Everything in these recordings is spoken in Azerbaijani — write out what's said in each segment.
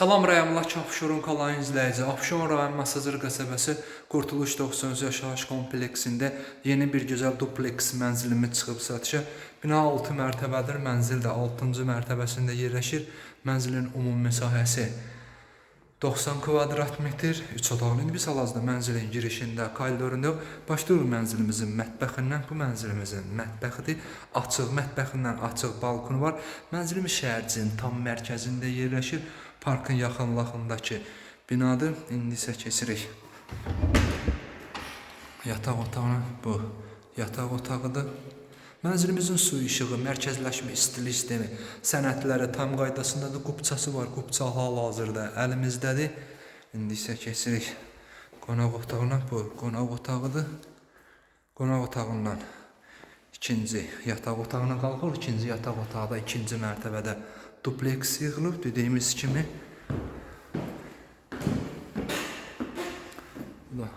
Salam rayonundakı Abşeron qalayın izləyici. Abşeron rayon Masazır qəsəbəsi Qurtuluş 93 yaşayış kompleksində yeni bir gözəl dupleks mənzilimiz çıxıb satışa. Bina 6 mərtəbədir. Mənzil də 6-cı mərtəbəsində yerləşir. Mənzilin ümumi məsahəsi 90 kvadrat metr, 3 otaqlı. Biz hal-hazırda mənzilin girişində, koridorunda başlayırıq mənzilimizin mətbəxindən. Bu mənzilimizin mətbəxidir. Açıq mətbəxindən açıq balkonu var. Mənzilimiz şəhərcinin tam mərkəzində yerləşir. Parkın yaxınlığındakı binadır. İndi isə keçirik. Yataq otağına bu yataq otağıdır. Mənzilimizin su işığı, mərkəzləşmə istilik sistemi, sənədləri tam qaydasındadır. Qubçası var. Qubça hal-hazırda əlimizdədir. İndi isə keçirik qonaq otağına. Bu qonaq otağıdır. Qonaq otağından ikinci yataq otağına qalxır. İkinci yataq otağı da ikinci mərtəbədə dupleks yığılıb dediyimiz kimi. Bu da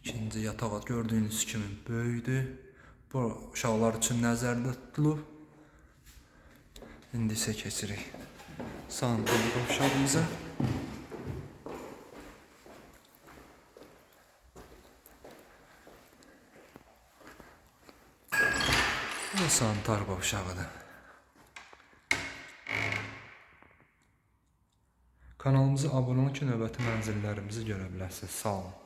ikinci yataq gördüyünüz kimi böyükdür. Bu uşaqlar üçün nəzərdə tutulub. İndi isə keçirik sanitar qovşağımıza. Bu da sanitar qovşağıdır. Kanalımıza abunə olun ki, növbəti mənzillərimizi görə biləsiniz. Sağ olun.